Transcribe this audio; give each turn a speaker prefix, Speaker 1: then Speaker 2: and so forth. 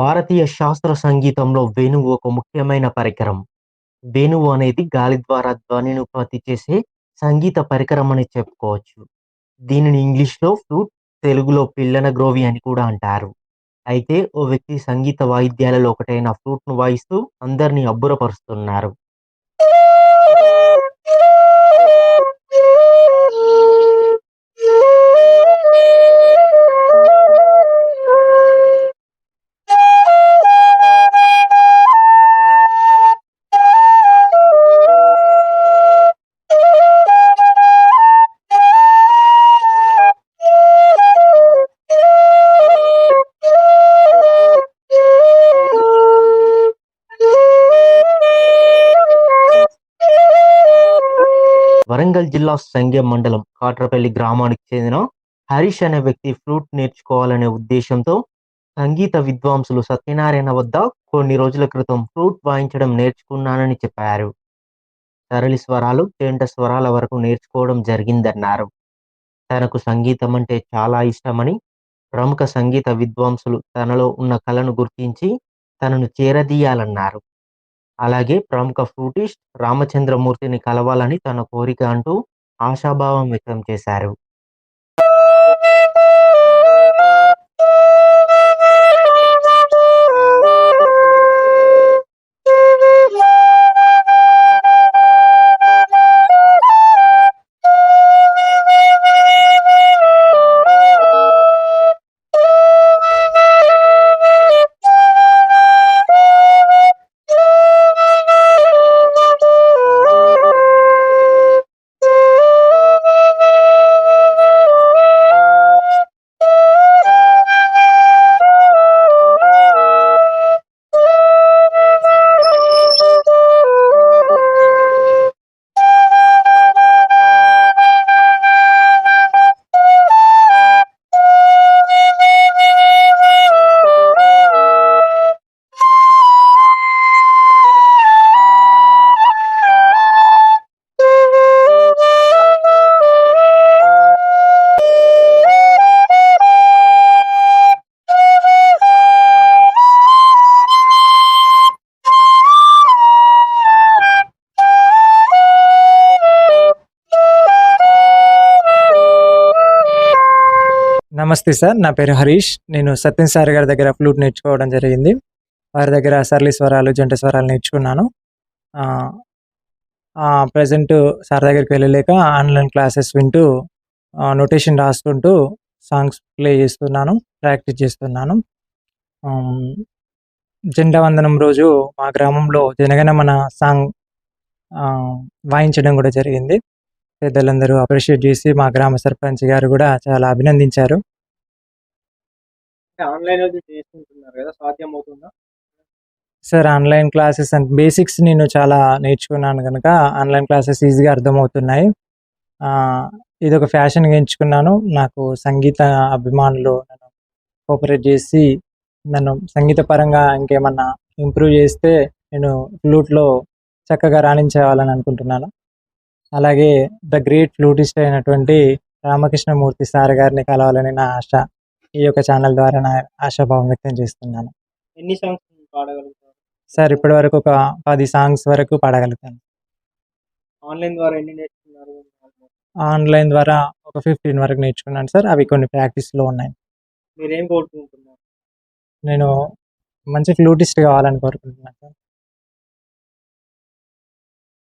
Speaker 1: భారతీయ శాస్త్ర సంగీతంలో వేణువు ఒక ముఖ్యమైన పరికరం. వేణువు అనేది గాలి ద్వారా ధ్వనిని ఉత్పత్తి చేసే సంగీత పరికరం అని చెప్పుకోవచ్చు. దీనిని ఇంగ్లీష్‌లో ఫ్లూట్, తెలుగులో పిల్లన గ్రోవి అని కూడా అంటారు. అయితే ఓ వ్యక్తి సంగీత వాయిద్యాలలో ఒకటైన ఫ్లూట్‌ను వాయిస్తూ అందరిని అబ్బురపరుస్తున్నారు. వరంగల్ జిల్లా సంగే మండలం కాట్రపల్లి గ్రామానికి చెందిన హరీష్ అనే వ్యక్తి ఫ్లూట్ నేర్చుకోవాలనే ఉద్దేశంతో సంగీత విద్వాంసులు సత్యనారాయణ వద్ద కొన్ని రోజుల క్రితం ఫ్లూట్ వాయించడం నేర్చుకున్నానని చెప్పారు. సరళి స్వరాలు, జంట స్వరాల వరకు నేర్చుకోవడం జరిగిందన్నారు. తనకు సంగీతం అంటే చాలా ఇష్టమని, ప్రముఖ సంగీత విద్వాంసులు తనలో ఉన్న కళను గుర్తించి తనను చేరదీయాలన్నారు. అలాగే ప్రముఖ ఫ్లూటిస్ట్ రామచంద్రమూర్తిని కలవాలని తన కోరిక అంటూ ఆశాభావం వ్యక్తం చేశారు.
Speaker 2: నమస్తే సార్ నా పేరు హరీష్. నేను సత్యం సార్ గారి దగ్గర ఫ్లూట్ నేర్చుకోవడం జరిగింది. వారి దగ్గర సరళి స్వరాలు జంట స్వరాలు నేర్చుకున్నాను. ప్రజెంట్ సార్ దగ్గరికి వెళ్ళలేక ఆన్లైన్ క్లాసెస్ వింటూ నోటేషన్ రాసుకుంటూ సాంగ్స్ ప్లే చేస్తున్నాను ప్రాక్టీస్ చేస్తున్నాను. ఆమ్, జెండా వందనం రోజు మా గ్రామంలో జనగణమన సాంగ్ వాయించడం కూడా జరిగింది. పెద్దలందరూ అప్రిషియేట్ చేసి మా గ్రామ సర్పంచ్ గారు కూడా చాలా అభినందించారు.
Speaker 3: ఆన్లైన్లో చేసుకుంటున్నారు కదా సాధ్యం అవుతుందా
Speaker 2: sir online classes and basics నేను చాలా నేర్చుకున్నాను కనుక ఆన్లైన్ క్లాసెస్ ఈజీగా అర్థమవుతున్నాయి. ఇది ఒక ఫ్యాషన్గా ఎంచుకున్నాను. నాకు సంగీత అభిమానులు నన్ను కోఆపరేట్ చేసి నన్ను సంగీత పరంగా ఇంకేమన్నా ఇంప్రూవ్ చేస్తే నేను ఫ్లూట్లో చక్కగా రాణించేవాలని అనుకుంటున్నాను. అలాగే ద గ్రేట్ ఫ్లూటిస్ట్ అయినటువంటి రామకృష్ణమూర్తి సార్ గారిని కలవాలని నా ఆశ. ఈ యొక్క ఛానల్ ద్వారా నా ఆశాభావం వ్యక్తం చేస్తున్నాను.
Speaker 3: ఎన్ని సాంగ్స్ పాడగలుగుతారు
Speaker 2: సార్ ఇప్పటి వరకు ఒక పది సాంగ్స్ వరకు పాడగలుగుతాను.
Speaker 3: ఆన్లైన్ ద్వారా ఎన్ని నేర్చుకున్నారు?
Speaker 2: ఆన్లైన్ ద్వారా ఒక ఫిఫ్టీన్ వరకు నేర్చుకున్నాను సార్. అవి కొన్ని ప్రాక్టీస్లో ఉన్నాయి.
Speaker 3: మీరేం కోరుకుంటున్నారు?
Speaker 2: నేను మంచి ఫ్లూటిస్ట్ కావాలని కోరుకుంటున్నాను సార్.